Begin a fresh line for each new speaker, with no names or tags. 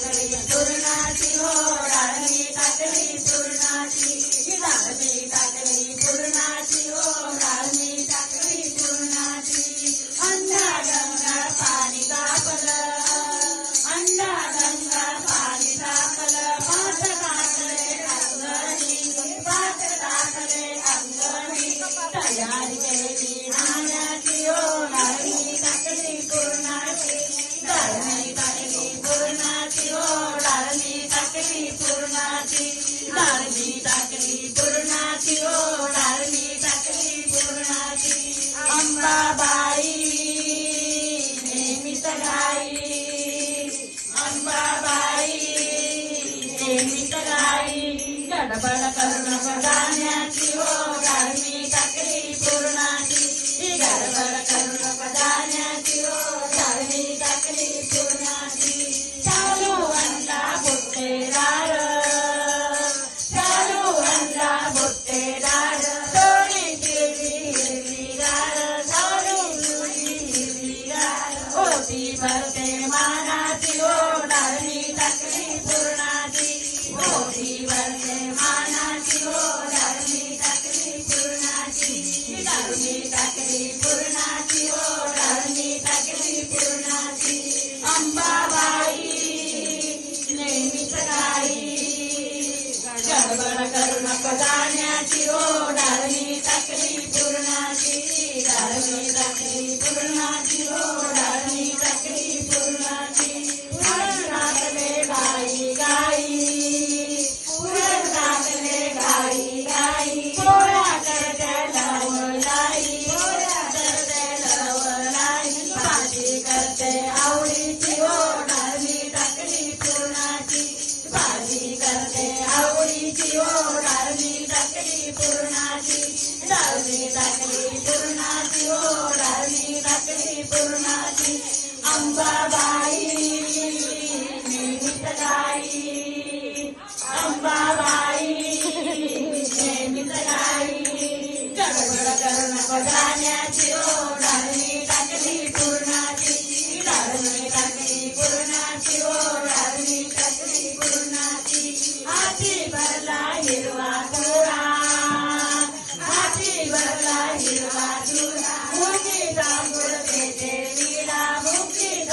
la गडबड करून बघण्याची मानाची ओढाली टाकली पूर्णाची. ओढीवरले मानाची ओढाली टाकली पूर्णाची. टाकली टाकली पूर्णाची. ओढाली अंबाबाई नेहमी सकाळी. गडबड साजरी करते आवडीची ओ डाळणी टाकली पूर्णाची. डाळणी टाकली पूर्णाची ओ डाळणी टाकली पूर्णाची. अंबाबाई नेहमीच अंबाबाई नेहमीच गडबड करू नको जाण्याची ओ